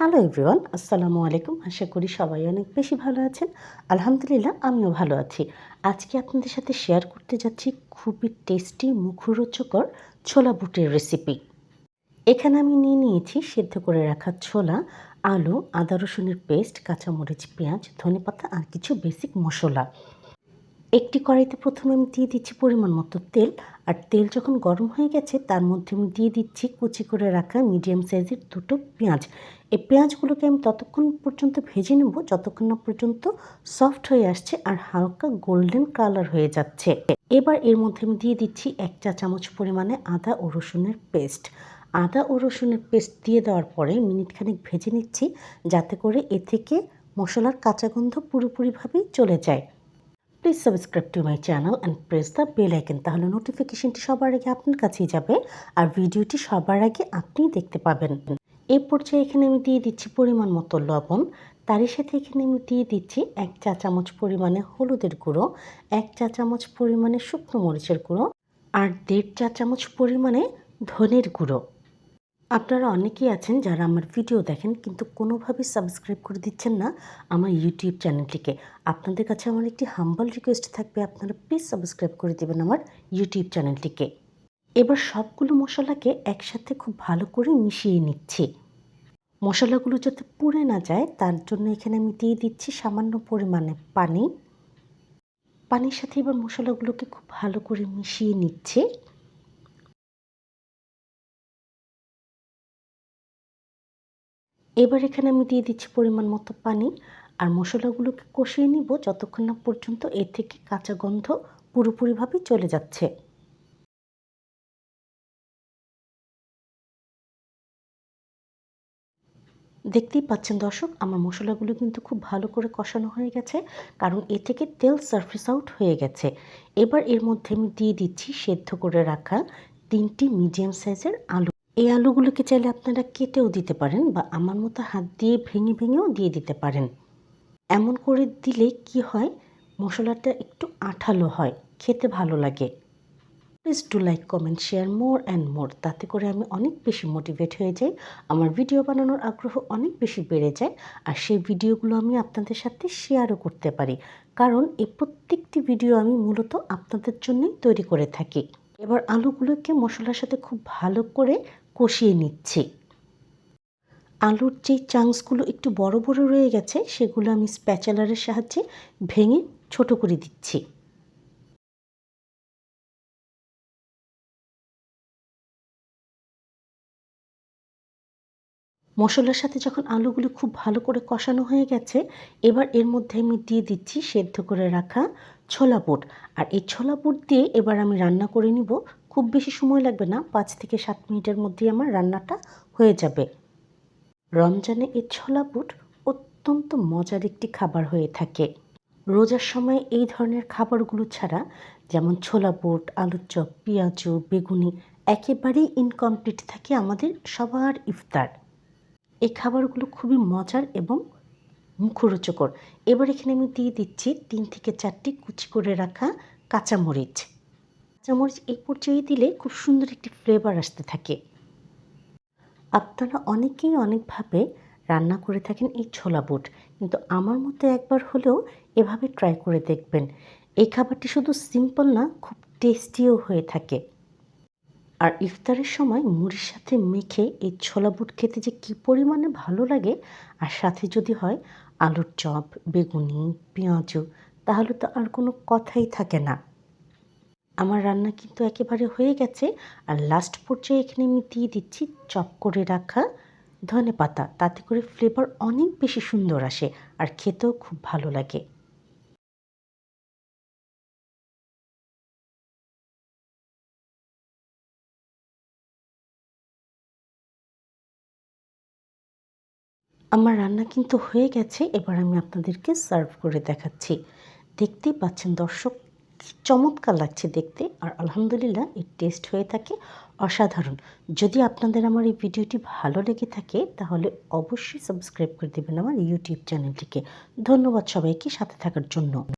Hello everyone আসসালামু আলাইকুম আশা করি সবাই অনেক বেশি ভালো আছেন। আলহামদুলিল্লাহ, আমিও ভালো আছি। আজকে আপনাদের সাথে শেয়ার করতে যাচ্ছি খুবই টেস্টি মুখরোচকর ছোলা বুটের রেসিপি এখানে আমি নিয়ে নিয়েছি সেদ্ধ করে রাখা ছোলা, আলু, আদা রসুনের পেস্ট কাঁচামরিচ, পেঁয়াজ, ধনেপাতা আর কিছু বেসিক মশলা। একটি কড়াইতে প্রথমে আমি দিয়ে দিচ্ছি পরিমাণ মতো তেল, আর তেল যখন গরম হয়ে গেছে তার মধ্যে আমি দিয়ে দিচ্ছি কুচি করে রাখা মিডিয়াম সাইজের দুটো পেঁয়াজ। এই পেঁয়াজগুলোকে আমি ততক্ষণ পর্যন্ত ভেজে নেব, যতক্ষণ না পর্যন্ত সফট হয়ে আসছে আর হালকা গোল্ডেন কালার হয়ে যাচ্ছে। এবার এর মধ্যে আমি দিয়ে দিচ্ছি এক চা চামচ পরিমাণে আদা ও রসুনের পেস্ট। আদা ও রসুনের পেস্ট দিয়ে দেওয়ার পরে মিনিটখানেক ভেজে নিচ্ছি, যাতে করে এ থেকে মশলার কাঁচা গন্ধ পুরোপুরিভাবেই চলে যায়। Please subscribe to my channel and press the bell icon তাহলে নোটিফিকেশনটি সবার আগে আপনার কাছেই যাবে আর ভিডিওটি সবার আগে আপনিই দেখতে পাবেন। এ পর্যায়ে এখানে আমি দিয়ে দিচ্ছি পরিমাণ মতো লবণ তারই সাথে এখানে আমি দিয়ে দিচ্ছি এক চা চামচ পরিমাণে হলুদের গুঁড়ো, এক চা চামচ পরিমাণে শুকনো মরিচের গুঁড়ো আর দেড় চা চামচ পরিমাণে ধনের গুঁড়ো। আপনারা অনেকেই আছেন যারা আমার ভিডিও দেখেন, কিন্তু কোনোভাবেই সাবস্ক্রাইব করে দিচ্ছেন না আমার ইউটিউব চ্যানেলটিকে আপনাদের কাছে আমার একটি হাম্বল রিকোয়েস্ট থাকবে, আপনারা প্লিজ সাবস্ক্রাইব করে দেবেন আমার ইউটিউব চ্যানেলটিকে এবার সবগুলো মশলাকে একসাথে খুব ভালো করে মিশিয়ে নিচ্ছি। মশলাগুলো যাতে পুড়ে না যায়, তার জন্য এখানে আমি দিয়ে দিচ্ছি সামান্য পরিমাণে পানি। পানির সাথে এবার মশলাগুলোকে খুব ভালো করে মিশিয়ে নিচ্ছে। এবার এখানে আমি দিয়ে দিচ্ছি পরিমাণ মতো পানি আর মশলাগুলোকে কষিয়ে নিব যতক্ষণ না পর্যন্ত এ থেকে কাঁচা গন্ধ পুরোপুরিভাবে চলে যাচ্ছে। দেখতেই পাচ্ছেন দর্শক, আমার মশলাগুলো কিন্তু খুব ভালো করে কষানো হয়ে গেছে, কারণ এ থেকে তেল সার্ফেস আউট হয়ে গেছে। এবার এর মধ্যে আমি দিয়ে দিচ্ছি সেদ্ধ করে রাখা তিনটি মিডিয়াম সাইজের আলু। এই আলুগুলোকে চাইলে আপনারা কেটেও দিতে পারেন বা আমার মতো হাত দিয়ে ভেঙে ভেঙেও দিয়ে দিতে পারেন। এমন করে দিলে কি হয়? মশলাটা একটু আঠালো হয়। খেতে ভালো লাগে। Please do like comment share more and more তাতে করে আমি অনেক বেশি মোটিভেট হয়ে যাই। আমার ভিডিও বানানোর আগ্রহ অনেক বেশি বেড়ে যায়। আর সেই ভিডিওগুলো আমি আপনাদের সাথে শেয়ারও করতে পারি। কারণ এই প্রত্যেকটি ভিডিও আমি মূলত আপনাদের জন্যই তৈরি করে থাকি। এবার আলুগুলোকে মশলার সাথে খুব ভালো করে কষিয়ে নিচ্ছি। আলুর যে চাংসগুলো একটু বড় বড় রয়ে গেছে, সেগুলো আমি স্প্যাচালারের সাহায্যে ভেঙে ছোট করে দিচ্ছি। মশলার সাথে যখন আলুগুলো খুব ভালো করে কষানো হয়ে গেছে, এবার এর মধ্যে আমি দিয়ে দিচ্ছি সেদ্ধ করে রাখা ছোলা বুট। আর এই ছোলা বুট দিয়ে এবার আমি রান্না করে নিব খুব বেশি সময় লাগবে না, পাঁচ থেকে সাত মিনিটের মধ্যেই আমার রান্নাটা হয়ে যাবে। রমজানে এই ছোলা বুট অত্যন্ত মজার একটি খাবার হয়ে থাকে। রোজার সময় এই ধরনের খাবারগুলো ছাড়া যেমন ছোলা বুট, আলুর চপ, পেঁয়াজু, বেগুনি একেবারেই ইনকমপ্লিট থাকে আমাদের সবার ইফতার। এই খাবারগুলো খুবই মজার এবং মুখরোচকর। এবার এখানে আমি দিয়ে দিচ্ছি তিন থেকে চারটি কুচি করে রাখা কাঁচামরিচ। কাঁচামরিচ এই পর্যায়ে দিলে খুব সুন্দর একটি ফ্লেভার আসতে থাকে। আপনারা অনেকেই অনেকভাবে রান্না করে থাকেন এই ছোলা বুট, কিন্তু আমার মতো একবার হলেও এভাবে ট্রাই করে দেখবেন। এই খাবারটি শুধু সিম্পল না, খুব টেস্টিও হয়ে থাকে। আর ইফতারের সময় মুড়ির সাথে মেখে এই ছোলা বুট খেতে যে কী পরিমাণে ভালো লাগে, আর সাথে যদি হয় আলুর চপ, বেগুনি, পেঁয়াজু, তাহলে তো আর কোনো কথাই থাকে না। আমার রান্না কিন্তু একেবারে হয়ে গেছে। আর লাস্ট পর্যায়ে এখানে আমি দিয়ে দিচ্ছি চপ করে রাখা ধনে পাতা। তাতে করে ফ্লেভার অনেক বেশি সুন্দর আসে আর খেতেও খুব ভালো লাগে। আমার রান্না কিন্তু হয়ে গেছে। এবার আমি আপনাদেরকে সার্ভ করে দেখাচ্ছি। দেখতেই পাচ্ছেন দর্শক চমৎকার লাগছে দেখতে আর আলহামদুলিল্লাহ এর টেস্ট হয়ে থাকে অসাধারণ। যদি আপনাদের আমার এই ভিডিওটি ভালো লেগে থাকে তাহলে অবশ্যই সাবস্ক্রাইব করে দেবেন আমার ইউটিউব চ্যানেলটিকে ধন্যবাদ সবাইকে সাথে থাকার জন্য।